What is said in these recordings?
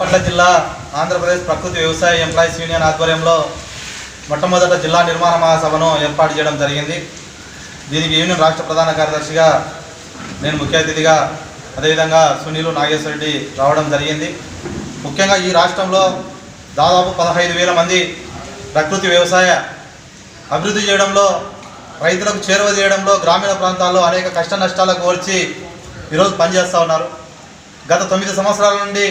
సంబంధించి జిల్లా ఆంధ్రప్రదేశ్ ప్రకృతి వ్యవసాయ ఎంప్లాయీస్ యూనియన్ ఆధ్వర్యంలో మొట్టమొదట జిల్లా నిర్మాణ మహాసభను ఏర్పాటు చేయడం జరిగింది. దీనికి యూనియన్ రాష్ట్ర ప్రధాన కార్యదర్శిగా నేను ముఖ్య అతిథిగా అదేవిధంగా సునీలు నాగేశ్వరరెడ్డి రావడం జరిగింది. ముఖ్యంగా ఈ రాష్ట్రంలో దాదాపు పదహైదు వేల మంది ప్రకృతి వ్యవసాయ అభివృద్ధి చేయడంలో రైతులకు చేరువ చేయడంలో గ్రామీణ ప్రాంతాల్లో అనేక కష్ట నష్టాలకు ఓర్చి ఈరోజు పనిచేస్తూ ఉన్నారు. గత తొమ్మిది సంవత్సరాల నుండి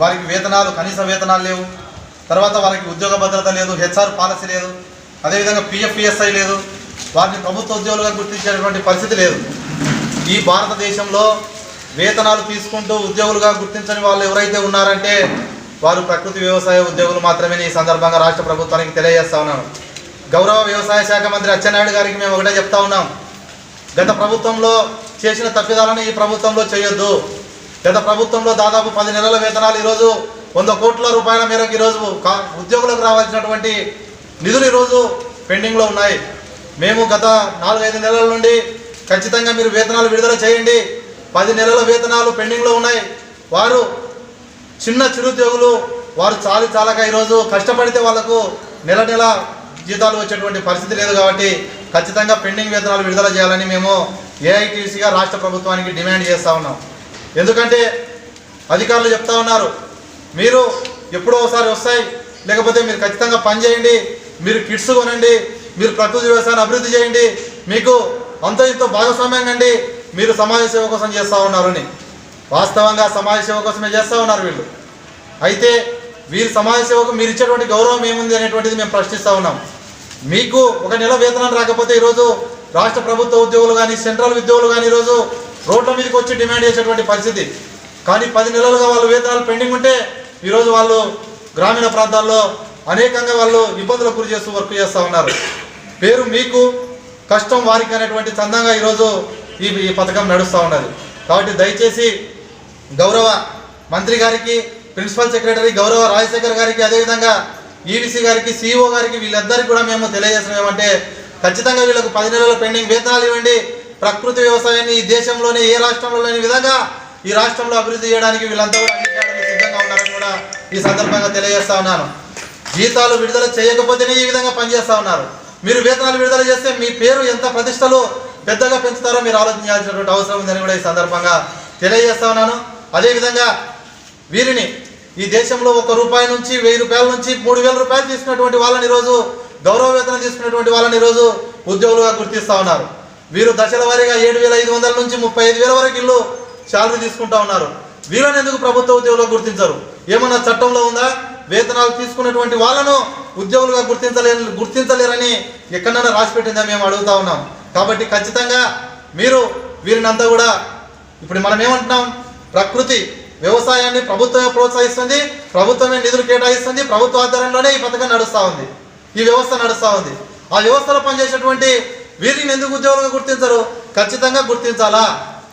వారికి వేతనాలు కనీస వేతనాలు లేవు. తర్వాత వారికి ఉద్యోగ భద్రత లేదు హెచ్ఆర్ పాలసీ లేదు అదేవిధంగా పిఎఫ్పిఎస్ఐ లేదు వారిని ప్రభుత్వ ఉద్యోగులుగా గుర్తించేటువంటి పరిస్థితి లేదు. ఈ భారతదేశంలో వేతనాలు తీసుకుంటూ ఉద్యోగులుగా గుర్తించని వాళ్ళు ఎవరైతే ఉన్నారంటే వారు ప్రకృతి వ్యవసాయ ఉద్యోగులు మాత్రమే ఈ సందర్భంగా రాష్ట్ర ప్రభుత్వానికి తెలియజేస్తా ఉన్నాను గౌరవ వ్యవసాయ శాఖ మంత్రి అచ్చెన్నాయుడు గారికి మేము ఒకటే చెప్తా ఉన్నాం. గత ప్రభుత్వంలో చేసిన తప్పిదాలను ఈ ప్రభుత్వంలో చేయొద్దు. గత ప్రభుత్వంలో దాదాపు పది నెలల వేతనాలు ఈరోజు వంద కోట్ల రూపాయల మేరకు ఈరోజు ఉద్యోగులకు రావాల్సినటువంటి నిధులు ఈరోజు పెండింగ్లో ఉన్నాయి. మేము గత నాలుగైదు నెలల నుండి ఖచ్చితంగా మీరు వేతనాలు విడుదల చేయండి. పది నెలల వేతనాలు పెండింగ్లో ఉన్నాయి. వారు చిన్న చిరుద్యోగులు వారు చాలి చాలక ఈరోజు కష్టపడితే వాళ్ళకు నెల నెల జీతాలు వచ్చేటువంటి పరిస్థితి లేదు కాబట్టి ఖచ్చితంగా పెండింగ్ వేతనాలు విడుదల చేయాలని మేము ఏఐటీసీగా రాష్ట్ర ప్రభుత్వానికి డిమాండ్ చేస్తూ ఉన్నాం. ఎందుకంటే అధికారులు చెప్తా ఉన్నారు మీరు ఎప్పుడో ఒకసారి వస్తాయి లేకపోతే మీరు ఖచ్చితంగా పనిచేయండి మీరు కిట్స్ కొనండి మీరు ప్రకృతి వ్యవసాయాన్ని అభివృద్ధి చేయండి మీకు అంత ఇంత భాగస్వామ్యం అండి మీరు సమాజ సేవ కోసం చేస్తూ ఉన్నారని వాస్తవంగా సమాజ సేవ కోసమే చేస్తూ ఉన్నారు వీళ్ళు. అయితే వీరు సమాజ సేవకు మీరు ఇచ్చేటువంటి గౌరవం ఏముంది అనేటువంటిది మేము ప్రశ్నిస్తూ ఉన్నాం. మీకు ఒక నెల వేతనం రాకపోతే ఈరోజు రాష్ట్ర ప్రభుత్వ ఉద్యోగులు కానీ సెంట్రల్ ఉద్యోగులు కానీ ఈరోజు రోడ్ల మీదకి వచ్చి డిమాండ్ చేసేటువంటి పరిస్థితి. కానీ పది నెలలుగా వాళ్ళు వేతనాలు పెండింగ్ ఉంటే ఈరోజు వాళ్ళు గ్రామీణ ప్రాంతాల్లో అనేకంగా వాళ్ళు ఇబ్బందులకు గురి చేస్తూ వర్క్ చేస్తూ ఉన్నారు. పేరు మీకు కష్టం వారికి అనేటువంటి చందంగా ఈరోజు ఈ ఈ పథకం నడుస్తూ ఉన్నది. కాబట్టి దయచేసి గౌరవ మంత్రి గారికి ప్రిన్సిపల్ సెక్రటరీ గౌరవ రాజశేఖర్ గారికి అదేవిధంగా ఈవీసీ గారికి సిఇఓ గారికి వీళ్ళందరికీ కూడా మేము తెలియజేస్తున్నాం. ఏమంటే ఖచ్చితంగా వీళ్ళకు పది నెలల పెండింగ్ వేతనాలు ఇవ్వండి. ప్రకృతి వ్యవసాయాన్ని ఈ దేశంలోనే ఏ రాష్ట్రంలో లేని విధంగా ఈ రాష్ట్రంలో అభివృద్ధి చేయడానికి వీళ్ళంతా కూడా సిద్ధంగా ఉన్నారని కూడా ఈ సందర్భంగా తెలియజేస్తా ఉన్నాను. జీతాలు విడుదల చేయకపోతేనే ఈ విధంగా పనిచేస్తా ఉన్నారు. మీరు వేతనాలు విడుదల చేస్తే మీ పేరు ఎంత ప్రతిష్టలు పెద్దగా పెంచుతారో మీరు ఆలోచించాల్సినటువంటి అవసరం ఉందని కూడా ఈ సందర్భంగా తెలియజేస్తా ఉన్నాను. అదేవిధంగా వీరిని ఈ దేశంలో ఒక రూపాయి నుంచి వెయ్యి రూపాయల నుంచి మూడు వేల రూపాయలు తీసుకున్నటువంటి వాళ్ళని ఈరోజు గౌరవ వేతనం తీసుకున్నటువంటి వాళ్ళని ఈరోజు ఉద్యోగులుగా గుర్తిస్తూ ఉన్నారు. వీరు దశల వారీగా ఏడు వేల ఐదు వందల నుంచి ముప్పై ఐదు వేల వరకు ఇల్లు శాలరీ తీసుకుంటా ఉన్నారు. వీళ్ళని ఎందుకు ప్రభుత్వ ఉద్యోగులుగా గుర్తించరు? ఏమన్నా చట్టంలో ఉందా? వేతనాలు తీసుకున్నటువంటి వాళ్ళను ఉద్యోగులుగా గుర్తించలే గుర్తించలేరని ఎక్కడన్నా రాసి పెట్టిందా మేము అడుగుతా ఉన్నాం. కాబట్టి ఖచ్చితంగా మీరు వీరినంతా కూడా ఇప్పుడు మనం ఏమంటున్నాం ప్రకృతి వ్యవసాయాన్ని ప్రభుత్వమే ప్రోత్సహిస్తుంది ప్రభుత్వమే నిధులు కేటాయిస్తుంది ప్రభుత్వ ఆధ్వర్యంలోనే ఈ పథకం నడుస్తూ ఉంది ఈ వ్యవస్థ నడుస్తూ ఉంది. ఆ వ్యవస్థలో పనిచేసేటువంటి వీరిని ఎందుకు ఉద్యోగులుగా గుర్తించరు? ఖచ్చితంగా గుర్తించాలా?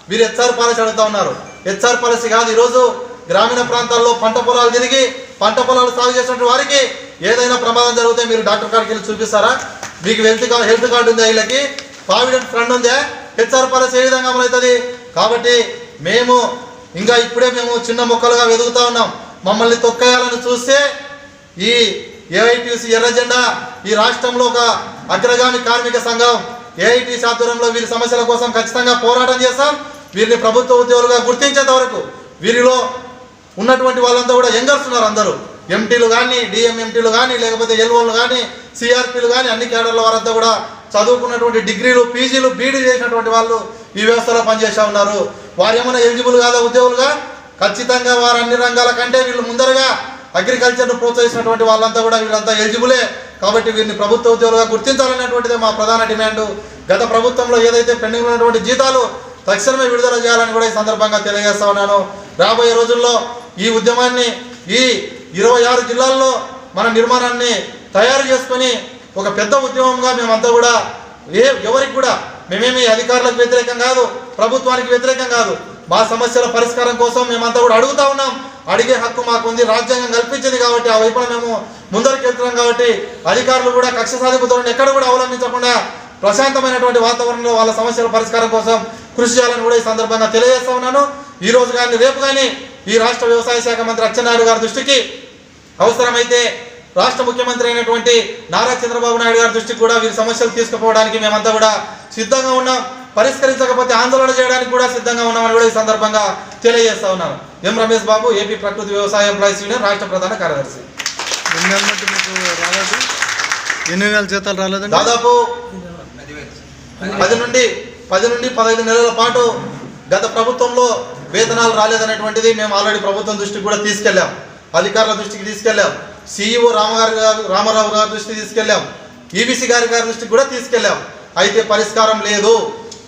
వీరు హెచ్ఆర్ పాలసీ అడుగుతా ఉన్నారు. హెచ్ఆర్ పాలసీ కాదు ఈరోజు గ్రామీణ ప్రాంతాల్లో పంట పొలాలు తిరిగి పంట పొలాలు సాగు చేసినటువంటి వారికి ఏదైనా ప్రమాదం జరిగితే మీరు డాక్టర్ కాడికి వెళ్ళి చూపిస్తారా? మీకు హెల్త్ కార్డు హెల్త్ కార్డు ఉందా వీళ్ళకి? ప్రావిడెంట్ ఫండ్ ఉందా? హెచ్ఆర్ పాలసీ ఏ విధంగా అమలవుతుంది? కాబట్టి మేము ఇంకా ఇప్పుడే మేము చిన్న మొక్కలుగా వెతుకుతా ఉన్నాం. మమ్మల్ని తొక్కేయాలని చూస్తే ఈ ఏఐటీసీ ఎర్రజెండా ఈ రాష్ట్రంలో ఒక అగ్రగామి కార్మిక సంఘం ఏఐటీసీ ఆధ్వర్యంలో వీరి సమస్యల కోసం ఖచ్చితంగా పోరాటం చేస్తాం. వీరిని ప్రభుత్వ ఉద్యోగులుగా గుర్తించేంత వరకు వీరిలో ఉన్నటువంటి వాళ్ళంతా కూడా యంగర్స్ ఉన్నారు అందరూ. ఎంటీలు కానీ డిఎంఎంటీలు కానీ లేకపోతే ఎల్ఓలు కానీ సిఆర్పీలు కానీ అన్ని కేడర్ల వారంతా కూడా చదువుకున్నటువంటి డిగ్రీలు పీజీలు బీడీ చేసినటువంటి వాళ్ళు ఈ వ్యవస్థలో పనిచేస్తూ ఉన్నారు. వారు ఏమైనా ఎలిజిబుల్ కాదా ఉద్యోగులుగా? ఖచ్చితంగా వారు అన్ని రంగాల కంటే వీళ్ళు ముందరగా అగ్రికల్చర్ను ప్రోత్సహించినటువంటి వాళ్ళంతా కూడా వీళ్ళంతా ఎలిజిబులే. కాబట్టి వీరిని ప్రభుత్వ ఉద్యోగులుగా గుర్తించాలనేటువంటిదే మా ప్రధాన డిమాండ్. గత ప్రభుత్వంలో ఏదైతే పెండింగ్ ఉన్నటువంటి జీతాలు తక్షణమే విడుదల చేయాలని కూడా ఈ సందర్భంగా తెలియజేస్తా ఉన్నాను. రాబోయే రోజుల్లో ఈ ఉద్యమాన్ని ఈ ఇరవై ఆరు జిల్లాల్లో మన నిర్మాణాన్ని తయారు చేసుకొని ఒక పెద్ద ఉద్యమంగా మేమంతా కూడా ఏ ఎవరికి కూడా మేమేమి అధికారులకు వ్యతిరేకం కాదు ప్రభుత్వానికి వ్యతిరేకం కాదు. మా సమస్యల పరిష్కారం కోసం మేమంతా కూడా అడుగుతా ఉన్నాం. అడిగే హక్కు మాకు ఉంది రాజ్యాంగం కల్పించింది కాబట్టి ఆ వైపున మేము ముందరికి వెళ్తున్నాం కాబట్టి అధికారులు కూడా కక్ష సాధింపుతో ఎక్కడ కూడా అవలంబించకుండా ప్రశాంతమైనటువంటి వాతావరణంలో వాళ్ళ సమస్యల పరిష్కారం కోసం కృషి చేయాలని కూడా ఈ సందర్భంగా తెలియజేస్తా ఉన్నాను. ఈ రోజు కానీ రేపు కానీ ఈ రాష్ట్ర వ్యవసాయ శాఖ మంత్రి అచ్చెన్నాయుడు గారి దృష్టికి అవసరమైతే రాష్ట్ర ముఖ్యమంత్రి అయినటువంటి నారా చంద్రబాబు నాయుడు గారి దృష్టికి కూడా వీరి సమస్యలు తీసుకుపోవడానికి మేమంతా కూడా సిద్ధంగా ఉన్నాం. పరిష్కరించకపోతే ఆందోళన చేయడానికి కూడా సిద్ధంగా ఉన్నామని కూడా ఈ సందర్భంగా తెలియజేస్తా ఉన్నాను ఎం రమేష్ బాబు ఏపీ ప్రకృతి వ్యవసాయ ఎంప్లాయీస్ యూనియన్ రాష్ట్ర ప్రధాన కార్యదర్శి. ఎన్ని రాలేదు? వేల జీతాలు రాలేదండి? దాదాపు పది నుండి పది నుండి పదహైదు నెలల పాటు గత ప్రభుత్వంలో వేతనాలు రాలేదనేటువంటిది మేము ఆల్రెడీ ప్రభుత్వం దృష్టికి కూడా తీసుకెళ్ళాం. అధికారుల దృష్టికి తీసుకెళ్ళాం. సిఇఓ రామగారి గారు రామారావు గారి దృష్టికి తీసుకెళ్ళాం. ఈబీసీ గారి గారి దృష్టికి కూడా తీసుకెళ్ళాం. అయితే పరిష్కారం లేదు.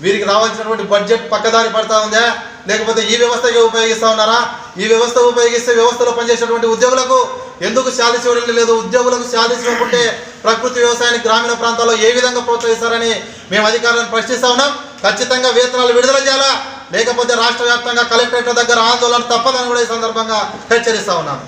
వీరికి రావాల్సినటువంటి బడ్జెట్ పక్కదారి పడతా ఉందా? లేకపోతే ఈ వ్యవస్థ ఉపయోగిస్తా ఉన్నారా? ఈ వ్యవస్థ ఉపయోగిస్తే వ్యవస్థలో పనిచేసేటువంటి ఉద్యోగులకు ఎందుకు శాలరీస్ ఇవ్వడం లేదు? ఉద్యోగులకు శాలరీస్ ఇవ్వకుంటే ప్రకృతి వ్యవసాయాన్ని గ్రామీణ ప్రాంతాల్లో ఏ విధంగా ప్రోత్సహిస్తారని మేము అధికారులను ప్రశ్నిస్తా ఉన్నాం. ఖచ్చితంగా వేతనాలు విడుదల చేయాలా? లేకపోతే రాష్ట్ర వ్యాప్తంగా కలెక్టరేట్ల దగ్గర ఆందోళన తప్పదని కూడా ఈ సందర్భంగా హెచ్చరిస్తా ఉన్నాం.